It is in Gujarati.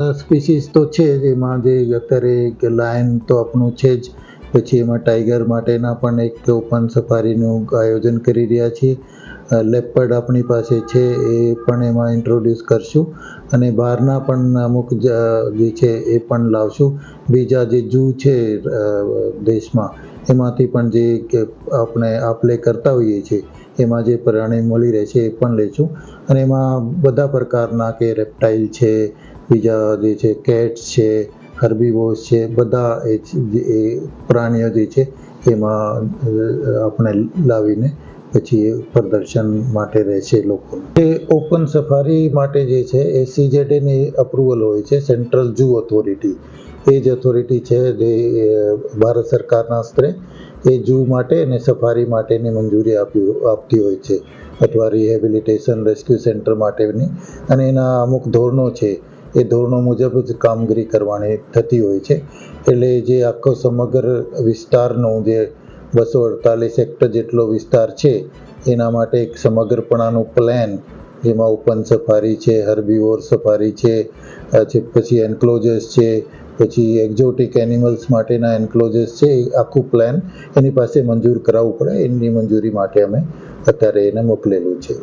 સ્પીસીસ તો છે જ એમાં જે અત્યારે લાયન તો આપણું છે જ. પછી એમાં ટાઈગર માટેના પણ એક ઓપન સફારીનું આયોજન કરી રહ્યા છીએ. લેપર્ડ આપણી પાસે છે એ પણ એમાં ઇન્ટ્રોડ્યુસ કરશું અને બહારના પણ અમુક જે છે એ પણ લાવશું. બીજા જે જૂ છે દેશમાં એમાંથી પણ જે આપણે આપલે કરતા હોઈએ છીએ એમાં જે પ્રાણી મળી રહે છે એ પણ લઈશું અને એમાં બધા પ્રકારના કે રેપ્ટાઇલ છે, બીજા જે છે કેટ્સ છે હર્બીવોર્સ છે, બધા એ એ પ્રાણીઓ જે છે, એમાં આપણે લાવીને પછી એ પ્રદર્શન માટે રહેશે લોકો. એ ઓપન સફારી માટે જે છે, એ સીઝેડની અપ્રુવલ હોય છે સેન્ટ્રલ ઝૂ ઓથોરિટી એ જ ઓથોરિટી છે જે ભારત સરકારના સ્તરે એ જૂ માટે અને સફારી માટેની મંજૂરી આપી, આપતી હોય છે. અથવા રિહેબિલિટેશન રેસ્ક્યુ સેન્ટર માટેની. અને એના અમુક ધોરણો છે. એ ધોરણો મુજબ જ કામગીરી કરવાની થતી હોય છે. એટલે જે આખો સમગ્ર વિસ્તારનો જે બસો અડતાલીસ હેક્ટર જેટલો વિસ્તાર છે, એના માટે એક સમગ્રપણાનું પ્લાન જેમાં ઓપન સફારી છે હર્બીવોર સફારી છે, પછી એન્ક્લોઝર્સ છે, પછી એક્ઝોટિક એનિમલ્સ માટેના એન્ક્લોઝર્સ છે, એ આખું પ્લાન એની પાસે મંજૂર કરાવવું પડે. એની મંજૂરી માટે અમે અત્યારે એને મોકલેલું છે.